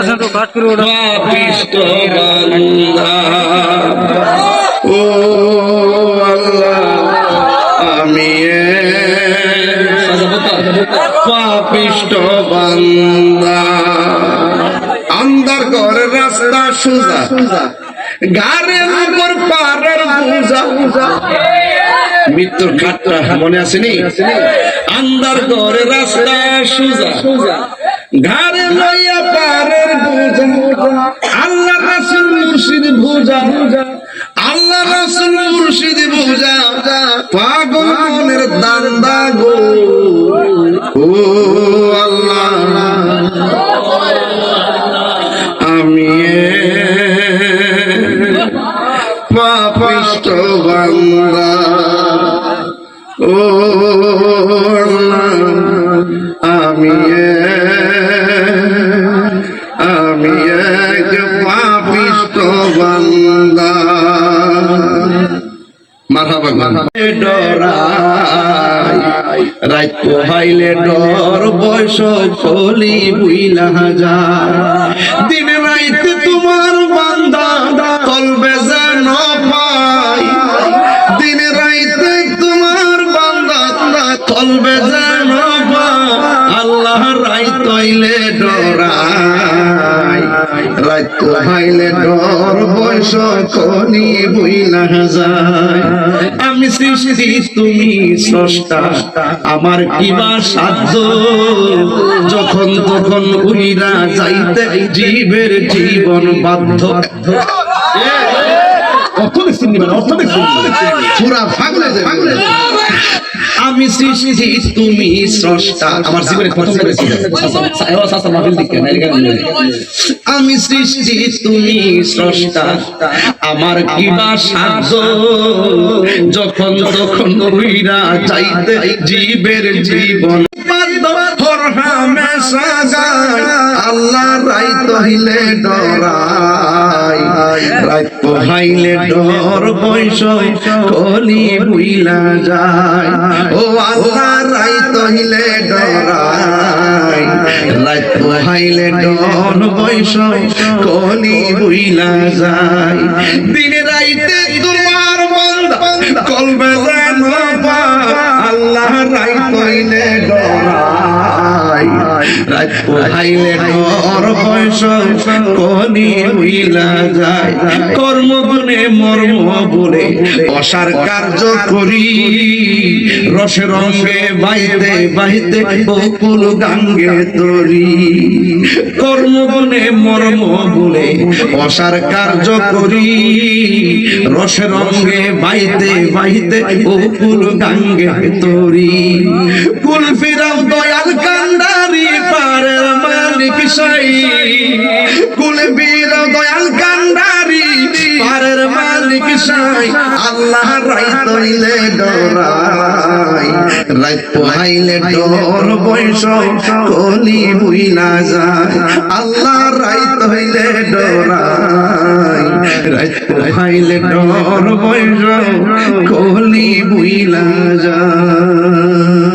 প্রশ্নটা পাপিষ্ট বান্দা ও আমি পাপিষ্ট বান্দা। আন্দার ঘরের রাস্তা সোজা, গাড়ির উপর পারের বুঝা। মৃত্যুর খাটটা মনে আসেনি? আন্দার ঘরে রাস্তা সোজা ঘরে আল্লাহ রাসুল মুর্শিদ বুঝা আল্লাহ রাসুল মুর্শিদ বুঝা পাগল মনের দান্দা গো ও আল্লাহ, আমি পাপিষ্ট বান্দা। ও আমি ডরাই ডর বয়স চলি বুইলা যায় ডর বই না যায়। আমি সৃষ্টি, তুমি স্রষ্টা। আমার কিবা সাধ্য যখন তখন উইরা যাইতে জীবের জীবন বাধ্য। অর্থ দেখছেন নিবেন অর্থ দেখছেন পুরা ফাগলে ফাগলে আমি সৃষ্টি তুমি স্রষ্টা। আমার জীবনে প্রথম আমি সৃষ্টি তুমি স্রষ্টা। আমার কিবা সাধ্য যখন তখন উইরা যাইতে জীবের জীবন আল্লাহ রাইত হইলে ডরাই রাইত পোহাইলে ডর বৈশ কলি বুইলা যায়। ও আল্লাহ রাইত হইলে ডরাই। রাইত পোহাইলে ডর বৈশ কলি বুইলা যায়। দিনে রাইতে তোমার বন্ধ, কলবে আল্লাহ রাইত হইলে ডরাই। রাত পোহাইলে ডর বয়স কলি হইলা যায়। কর্মগুণে মর্ম বলে অসার কার্য করি। রসে রঙে বাইতে বাইতে বকুল গাঙ্গে তরি। কর্মগুণে মর্ম বলে অসার কার্য করি। রসে রঙে বাইতে বাইতে বকুল গাঙ্গে তরি। কুল ফিরাও দয়াল কান্দারি পারের মালিক সাই কুল দয়াল কান্দারি পারের মালিক সাই। আল্লাহ রাই তইলে ডরাই। রাত পোহাইলে ডর বয়স কলি বুইলা যায়। আল্লাহ রাই তইলে ডরাই। রাত পোহাইলে ডর বয়স কলি বুইলা যায়।